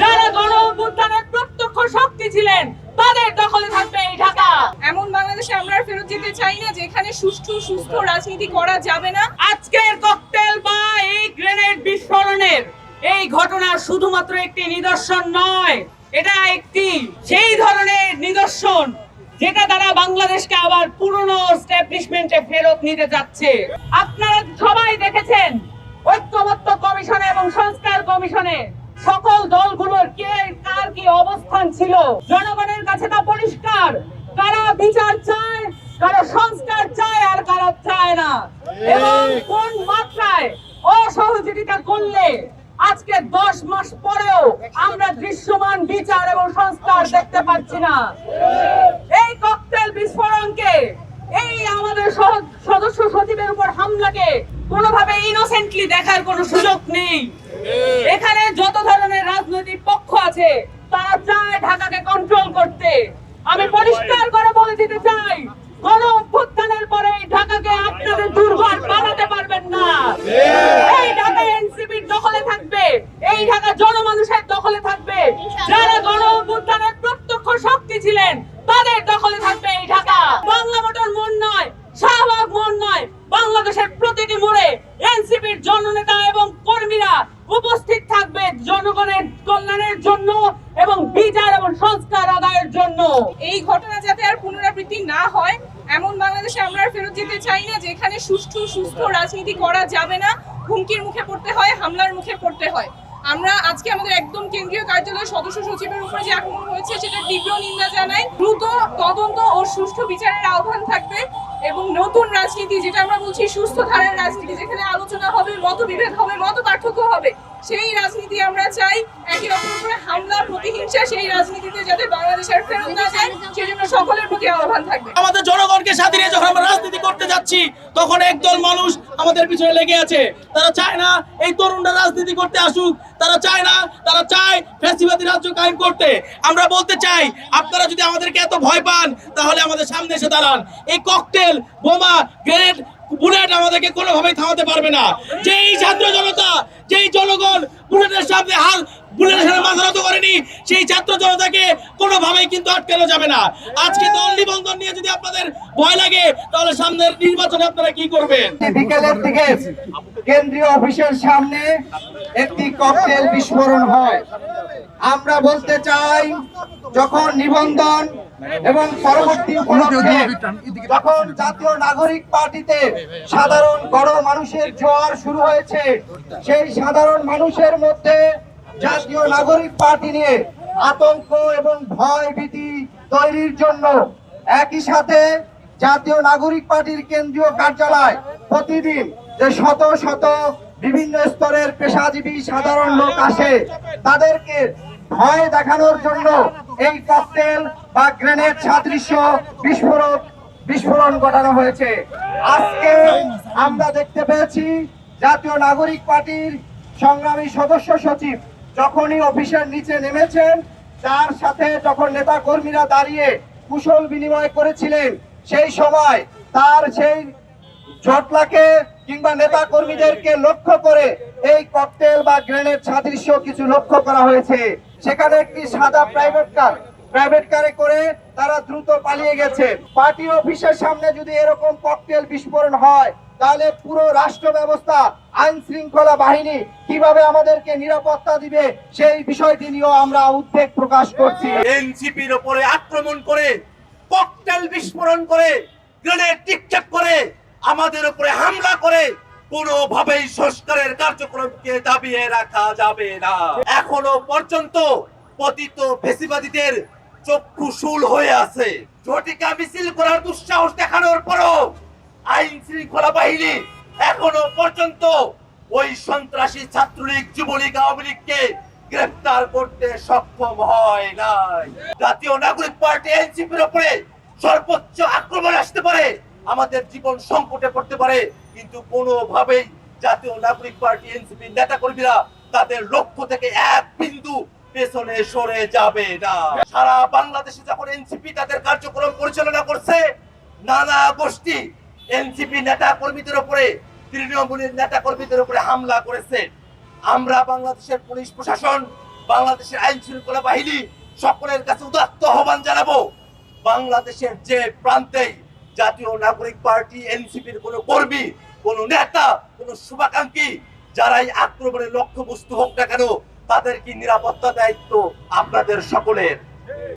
যারা গণ অভ্যুত্থানের প্রত্যক্ষ শক্তি ছিলেন তাদের দখলে থাকবে এই ঢাকা। এমন বাংলাদেশে আমরা ফেরত যেতে চাই না যেখানে সুষ্ঠু সুস্থ রাজনীতি করা যাবে না। আজকের ককটেল বা এই গ্রেনেড বিস্ফোরণের এই ঘটনা শুধুমাত্র একটি নিদর্শন নয় এটা একটি সেই ধরনের নিদর্শন যেটা দ্বারা বাংলাদেশকে আবার পুরনো স্ট্যাবলিশমেন্টে ফেরত নিতে যাচ্ছে। আপনারা সবাই দেখেছেন ঐক্যমত্য কমিশনে এবং সংস্কার কমিশনে সকল দলগুলোর কে কার কি অবস্থান ছিল? জনগণের কাছে তা পরিষ্কার। কারা বিচার চায় কারা সংস্কার চায় আর কারা চায় না। এবং কোন মাত্রায় অসহযোগিতা করলে আজকে দশ মাস পরেও আমরা দৃশ্যমান বিচার এবং সংস্কার দেখতে পাচ্ছি না? এই ককটেল বিস্ফোরণকে এই আমাদের সদস্য সচিবের উপর হামলাকে কোনোভাবে ইনোসেন্টলি দেখার কোনো সুযোগ নেই। এখানে যত ধরনের রাজনৈতিক পক্ষ আছে, তারা চায় ঢাকাকে কন্ট্রোল করতে। আমি পরিষ্কার করে বলে দিতে চাই গণ অভ্যুত্থানের পরে এই ঢাকাকে আপনাদের দুর্ঘর বানাতে পারবেন না এই ঢাকা এনসিপির দখলে থাকবে এই ঢাকা জনমানুষের দখলে থাকবে যারা গণ অভ্যুত্থানের প্রত্যক্ষ শক্তি ছিলেন তাদের দখলে থাকবে এই ঢাকা বাংলা মোটর মন নয় শাহবাগ মন নয় বাংলাদেশের প্রতিটি মোড়ে এনসিপির জননেতা এবং কর্মীরা উপস্থিত থাকবে জনগণের কল্যাণের জন্য এবং বিচার এবং সংস্কার আদায়ের জন্য। এই ঘটনা যাতে আর পুনরাবৃত্তি না হয়, এমন বাংলাদেশে আমরা ফেরত যেতে চাই না, যেখানে সুষ্ঠু, সুস্থ রাজনীতি করা যাবে না। হুমকির মুখে পড়তে হয়, হামলার মুখে পড়তে হয়। আমরা আজকে আমাদের একদম কেন্দ্রীয় কার্যালয়ের সদস্য সচিবের উপরে যে আক্রমণ হয়েছে, সেটা তীব্র নিন্দা জানাই। দ্রুত তদন্ত ও সুষ্ঠু বিচারের আহ্বান থাকবে এবং নতুন রাজনীতি, যেটা আমরা বলছি সুস্থ ধারার রাজনীতি, যেখানে আলোচনা হবে, মতবিভেদ হবে মত পার্থক্য হবে, সেই রাজনীতি আমরা চাই। একে অপরের হামলা, প্রতিহিংসা, সেই রাজনীতিতে যাতে বাংলাদেশের ফেরত না যায়, সেজন্য সকলের প্রতি আহ্বান থাকবে। আমাদের জনগণকে সাথে নিয়ে যখন আমরা রাজনীতি যাচ্ছি তখন একদল মানুষ আমাদের পিছনে লেগে আছে। তারা চায় না এই তরুণরা রাজনীতি করতে আসুক, তারা চায় না, তারা চায় ফ্যাসিবাদী রাজ্য কায়েম করতে। আমরা বলতে চাই, আপনারা যদি আমাদেরকে এত ভয় পান, তাহলে আমাদের সামনে এসে দাঁড়ান। এই ককটেল বোমা গ্রেনেড বুলেট আমাদেরকে কোনোভাবেই থামাতে পারবে না। যেই ছাত্র জনতা, যেই জনগণ বুলেটের সামনে হাল সেই কোনোভাবেই কিন্তু যাবে না। আজকে দল নিবন্ধন নিয়ে যদি আপনাদের ভয় লাগে, তাহলে সামনের নির্বাচনে আপনারা কি করবেন? বিকেলের দিকে কেন্দ্রীয় অফিসের সামনে একটি বিস্ফোরণ হয়। আমরা বলতে চাই, যখন নিবন্ধন এবং পরবর্তী উপলক্ষে যখন জাতীয় নাগরিক পার্টিতে সাধারণ বড় মানুষের জোয়ার শুরু হয়েছে, সেই সাধারণ মানুষের মধ্যে জাতীয় নাগরিক পার্টি নিয়ে আতঙ্ক এবং ভয় ভীতি তৈরির জন্য একই সাথে জাতীয় নাগরিক পার্টির কেন্দ্রীয় কার্যালয় প্রতিদিন যে শত শত বিভিন্ন স্তরের পেশাজীবী সাধারণ লোক আসে, তাদেরকে ভয় দেখানোর জন্য এই ককটেল বা গ্রেনেড সাদৃশ্য বিস্ফোরক বিস্ফোরণ ঘটানো হয়েছে। আজকে আমরা দেখতে পেয়েছি জাতীয় নাগরিক পার্টির সংগ্রামী সদস্য সচিব যখনই অফিসের নিচে নেমেছেন, তার সাথে যখন নেতা কর্মীরা দাঁড়িয়ে কুশল বিনিময় করেছিলেন, সেই সময় তার সেই জটলাকে কিংবা নেতা কর্মীদেরকে লক্ষ্য করে এই ককটেল বা গ্রেনেড সাদৃশ্য কিছু লক্ষ্য করা হয়েছে। সেখানে একটি সাদা প্রাইভেট কার প্রাইভেট কারে করে তারা দ্রুত পালিয়ে গেছে। পার্টি অফিসের সামনে যদি এরকম ককটেল বিস্ফোরণ হয়, তাহলে পুরো রাষ্ট্র ব্যবস্থা, আইন শৃঙ্খলা বাহিনী কীভাবে আমাদেরকে নিরাপত্তা দিবে, সেই বিষয়টি নিয়েও আমরা উদ্বেগ প্রকাশ করছি। এনসিপির উপরে আক্রমণ করে, ককটেল বিস্ফোরণ করে, গ্রেনেড টিকচাক করে, আমাদের উপরে হামলা করে, কোনোভাবেই সংস্কারের কার্যক্রমকে দাবিয়ে রাখা যাবে না। এখনও পর্যন্ত পতিত ফেসিবাদীদের চক্ষু শুল হয়ে আছে। ঝটিকা মিছিল করার দুঃসাহস দেখানোর পরও আইন শৃঙ্খলা বাহিনী এখনও পর্যন্ত ওই সন্ত্রাসী ছাত্রলীগ, যুবলীগ, আওয়ামী লীগকে গ্রেফতার করতে সক্ষম হয় নাই। জাতীয় নাগরিক পার্টি, এনসিপির উপরে সর্বোচ্চ আক্রমণ আসতে পারে, আমাদের জীবন সংকটে পড়তে পারে, কিন্তু কোনোভাবেই জাতীয় নাগরিক পার্টি এনসিপি নেতা কর্মীরা তাদের লক্ষ্য থেকে এক বিন্দু পেছনে সরে যাবে না। সারা বাংলাদেশে যখন এনসিপি তাদের কার্যক্রম পরিচালনা করছে, নানা গোষ্ঠী এনসিপি নেতা কর্মীদের উপরে, তৃণমূলের নেতা কর্মীদের উপরে হামলা করেছে। আমরা বাংলাদেশের পুলিশ প্রশাসন, বাংলাদেশের আইন শৃঙ্খলা বাহিনী সকলের কাছে উদাত্ত আহ্বান জানাব। বাংলাদেশের যে প্রান্তেই জাতীয় নাগরিক পার্টি এনসিপির কোনো কর্মী, কোনো নেতা, কোনো শুভাকাঙ্ক্ষী, যারাই আক্রমণের লক্ষ্যবস্তু হোক না কেন তাদের কি নিরাপত্তা দায়িত্ব আপনাদের সকলের?